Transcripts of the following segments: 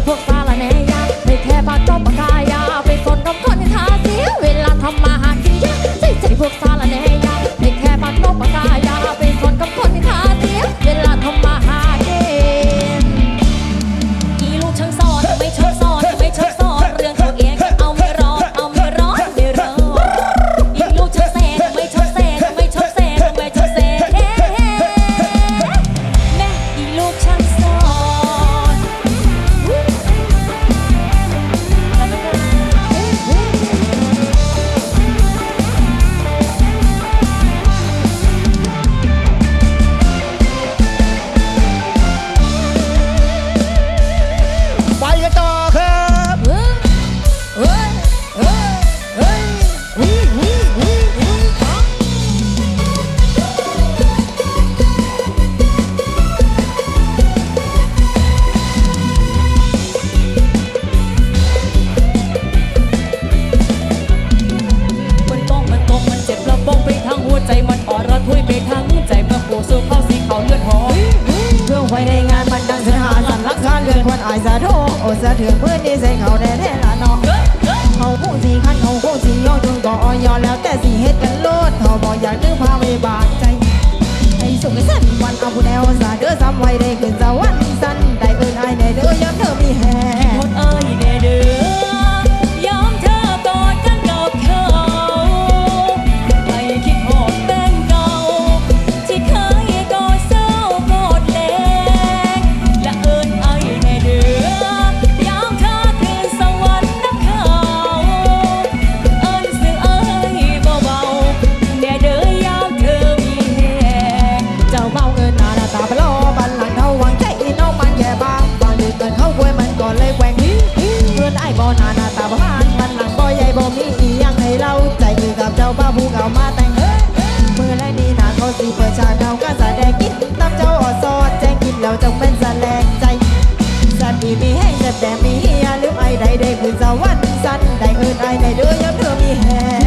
paper. สะเทือนเถืองพื้นนี่ใส่เขาแน่แท้ละเนาะเขาคงสีขันเขาคงสีย่อจนก็ออยอแล้วแต่สีเฮ็ดกันโลดทอบอกอยากนึกพาไปบาดใจให้สุขให้สันวันเอาผู้แนวสาเด้อซ้ำไว้ได้ขึ้นสวรรค์สั้นได้เกินไอายในเด้อยามเธอมีแฮหมดเอ้ยแน่เด้อ บ้าผู้เก่ามาแต่งมือแรกนี่นาเขาสีเปิดฉากเขาก็แสดงกินตามเจ้าออดซอดแจ้งกินแล้วจงเป็นแสลงใจสันดีมีแห้งแต่แต่มีเฮียลืมไอ้ใดได้คืนสวรรค์สันได้เอินไอ้ในเด้อยยังเธอมีแฮห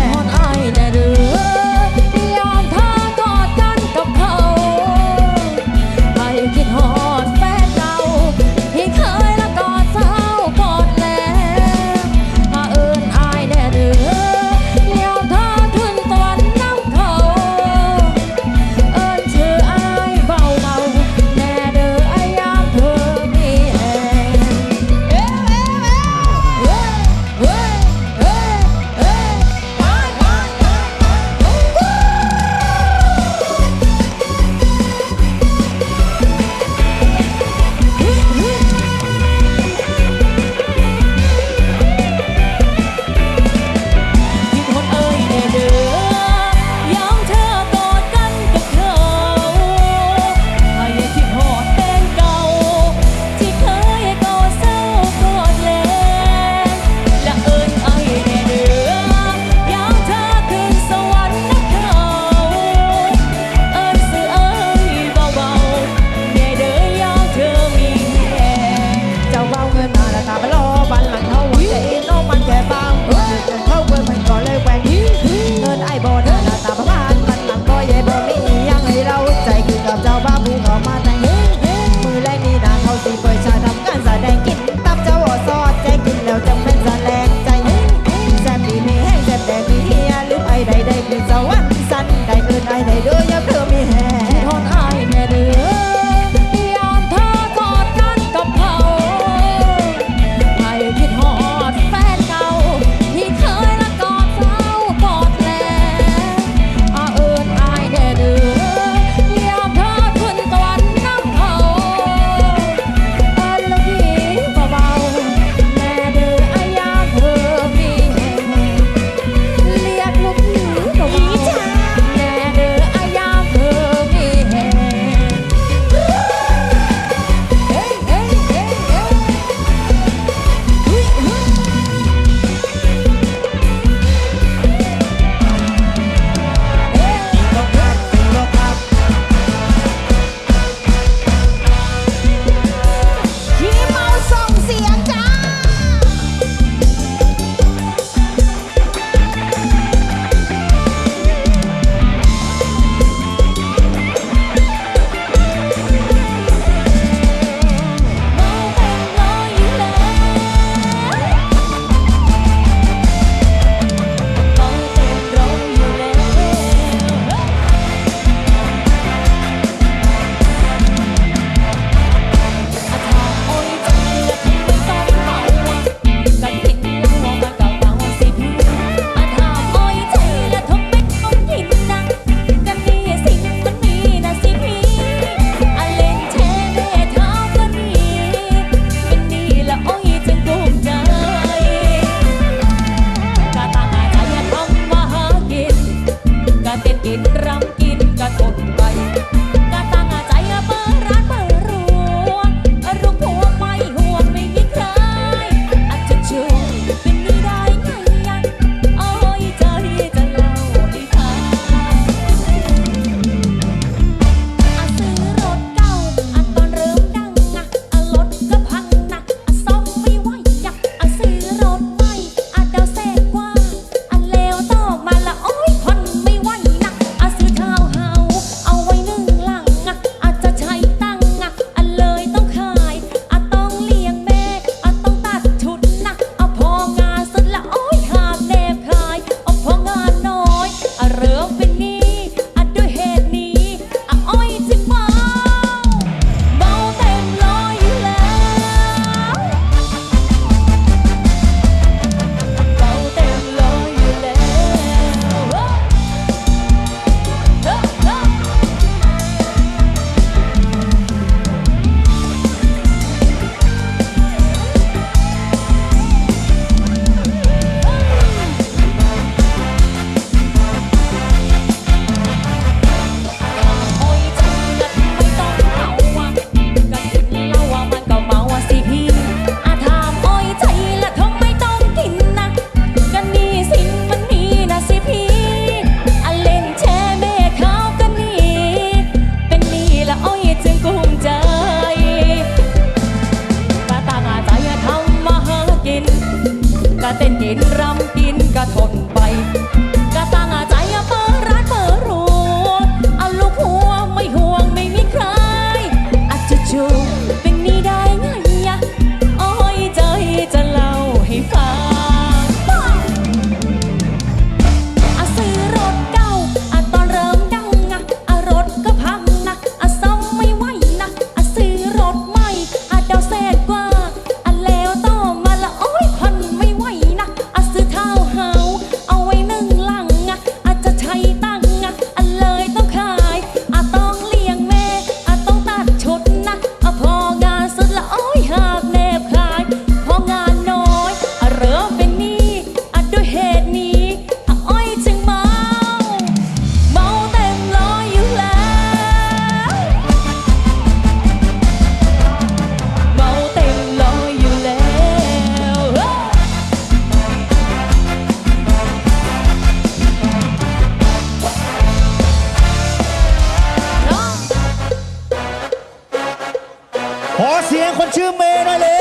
ขอเสียงคนชื่อเมย์หน่อยเร็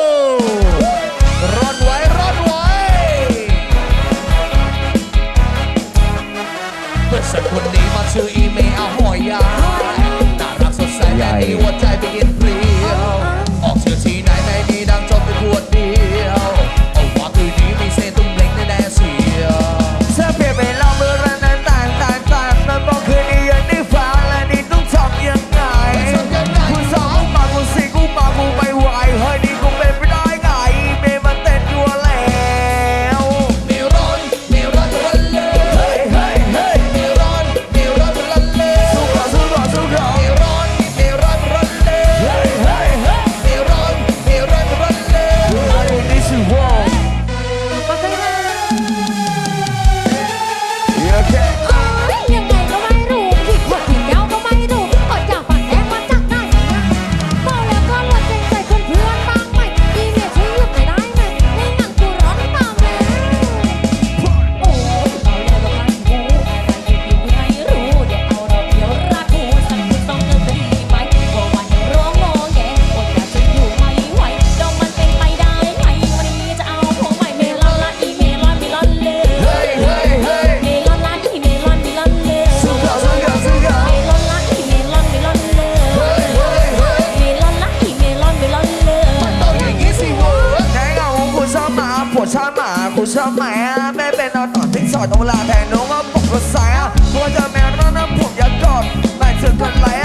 วร้อนไว้ร้อนไว้เพื่อสักคน เวลาแต่หนูก็บอกภาษาตัวจะแมวนั้นผมอยากกอดแต่เธอกันไหล